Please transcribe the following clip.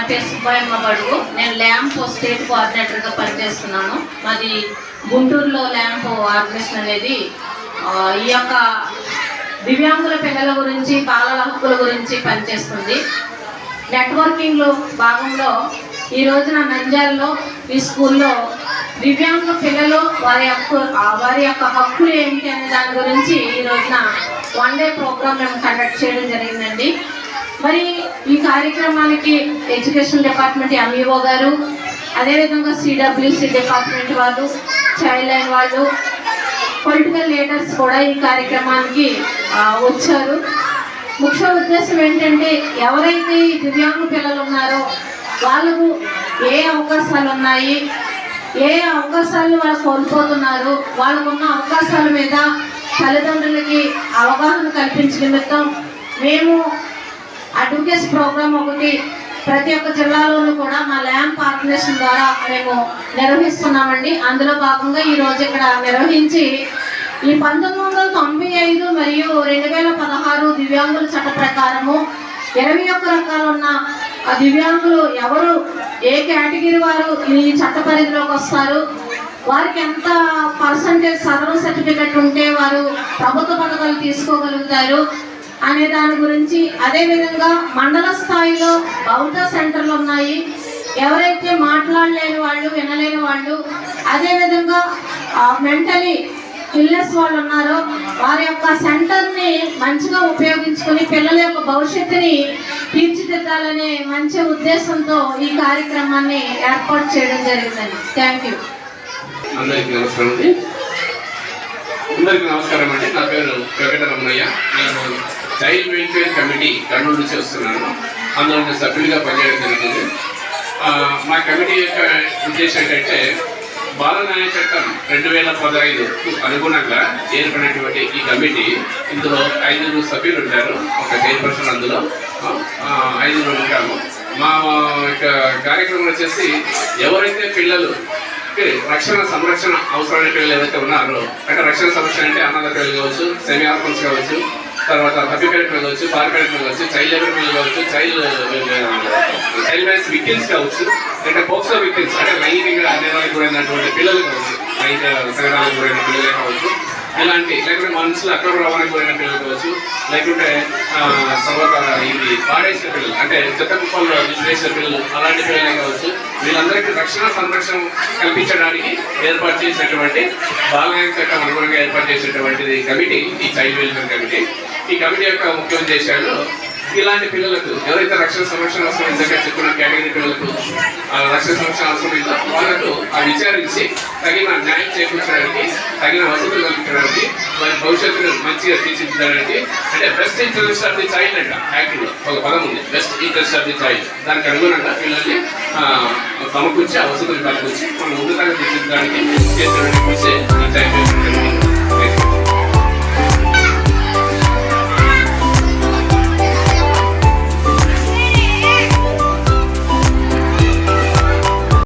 సుబ్బయ్యమ్మ బడుగు నేను lamp state కోఆర్డినేటర్గా పనిచేస్తున్నాను. మాది గుంటూరులో ల్యాంప్ ఆర్గనైజేషన్ అనేది ఈ యొక్క దివ్యాంగుల పిల్లల గురించి బాలల హక్కుల గురించి పనిచేస్తుంది. నెట్వర్కింగ్లో భాగంలో ఈ రోజున నంజాల్లో ఈ స్కూల్లో దివ్యాంగ పిల్లలు వారి హక్కు వారి యొక్క హక్కులు ఏంటి అనే దాని గురించి ఈ రోజున వన్ డే ప్రోగ్రామ్ మేము కండక్ట్ చేయడం జరిగిందండి. మరి ఈ కార్యక్రమానికి ఎడ్యుకేషన్ డిపార్ట్మెంట్ ఎంఈఓ గారు అదేవిధంగా సిడబ్ల్యూసి డిపార్ట్మెంట్ వాళ్ళు చైల్డ్ లైన్ వాళ్ళు పొలిటికల్ లీడర్స్ కూడా ఈ కార్యక్రమానికి వచ్చారు. ముఖ్య ఉద్దేశం ఏంటంటే ఎవరైతే ఈ దివ్యాంగ పిల్లలు ఉన్నారో వాళ్ళకు ఏ అవకాశాలు ఉన్నాయి ఏ అవకాశాలు వాళ్ళు కోల్పోతున్నారు వాళ్ళకున్న అవకాశాల మీద తల్లిదండ్రులకి అవగాహన కల్పించిన నిమిత్తం మేము అడ్వకేట్స్ ప్రోగ్రామ్ ఒకటి ప్రతి ఒక్క జిల్లాలోనూ కూడా మా ల్యాంప్ కార్పొరేషన్ ద్వారా మేము నిర్వహిస్తున్నామండి. అందులో భాగంగా ఈ రోజు ఇక్కడ నిర్వహించి ఈ పంతొమ్మిది వందల తొంభై ఐదు మరియు రెండు వేల పదహారు దివ్యాంగుల చట్ట ప్రకారము ఇరవై ఒక్క రకాలు ఉన్న ఆ దివ్యాంగులు ఎవరు ఏ కేటగిరీ వారు ఈ చట్ట పరిధిలోకి వస్తారు? వారికి ఎంత పర్సంటేజ్ సదరం సర్టిఫికెట్ ఉంటే వారు ప్రభుత్వ పథకాలు తీసుకోగలుగుతారు? అనే దాని గురించి అదేవిధంగా మండల స్థాయిలో బౌద్ధ సెంటర్లు ఉన్నాయి. ఎవరైతే మాట్లాడలేని వాళ్ళు వినలేని వాళ్ళు అదేవిధంగా మెంటలీ ఇల్నెస్ వాళ్ళు ఉన్నారో వారి యొక్క సెంటర్ని మంచిగా ఉపయోగించుకొని పిల్లల యొక్క భవిష్యత్తుని తీర్చిదిద్దాలనే మంచి ఉద్దేశంతో ఈ కార్యక్రమాన్ని ఏర్పాటు చేయడం జరిగిందండి. థ్యాంక్ యూ అందరికీ నమస్కారం అండి. అందరికీ నమస్కారం అండి. నా పేరు వెంకటరమణయ్య. నేను చైల్డ్ వెల్ఫేర్ కమిటీ కర్నూలు నుంచి వస్తున్నాను. అందులో నేను పనిచేయడం జరిగింది మా కమిటీ యొక్క ఉద్దేశం ఏంటంటే బాల న్యాయ చట్టం రెండు వేల పదహైదు అనుగుణంగా ఏర్పడినటువంటి ఈ కమిటీ ఇందులో ఐదుగురు సభ్యులు ఉంటారు. ఒక చైర్పర్సన్ అందులో ఐదుగురు ఉంటాము. మా యొక్క కార్యక్రమం వచ్చేసి ఎవరైతే పిల్లలు రక్షణ సంరక్షణ అవసరమైన పిల్లలు ఏదైతే ఉన్నారో అంటే రక్షణ సంరక్షణ అంటే అనాథ పిల్లలు కావచ్చు సెమీ ఆర్ఫన్స్ కావచ్చు తర్వాత తప్పిపోయిన మీద వచ్చి పారిపోయిన మీద వచ్చి చైల్డ్ లేబర్ మీద కావచ్చు చైల్డ్ చైల్డ్ మ్యారేజ్ విక్టిమ్స్ కావచ్చు అంటే పోక్సో విక్టిమ్స్ అంటే లైంగిక నేరాలకు కూడినటువంటి పిల్లలు కావచ్చు లైంగిక సంఘటనలకు కూడిన పిల్లలే కావచ్చు ఇలాంటి లేకుంటే మనుషులు అక్కడ రవాణాకు పోయిన పిల్లలు కావచ్చు లేకుంటే తర్వాత ఇది పాడేసిన పిల్లలు అంటే చెత్త కుప్పల్లో విసిరేసిన పిల్లలు అలాంటి పిల్లలే కావచ్చు వీళ్ళందరికీ రక్షణ సంరక్షణ కల్పించడానికి ఏర్పాటు చేసినటువంటి బాలనాయక చట్టం అనుగుణంగా ఏర్పాటు చేసినటువంటిది కమిటీ ఈ చైల్డ్ వెల్ఫేర్ కమిటీ. ఈ కమిటీ యొక్క ముఖ్య ఉద్దేశాలు ఇలాంటి పిల్లలకు ఎవరైతే రక్షణ సంరక్షణ అవసరం ఇందాక చెప్పిన కేటగిరీ పిల్లలకు ఆ రక్షణ సంరక్షణ అవసరం ఉందో వాళ్ళకు ఆ విచారించి తగిన న్యాయం చేకూర్చడానికి తగిన వసతులు కల్పించడానికి వారి భవిష్యత్తును మంచిగా తీర్చిదిద్దడానికి అంటే best interest of the child అంట యాక్ట్లో ఒక పదం ఉంది best interest of the child దానికి అనుగుణంగా పిల్లల్ని సమకూర్చి ఆ వసతులు కల్పించి మనం ఉన్నతంగా తీర్చిదిద్దడానికి చేసినటువంటి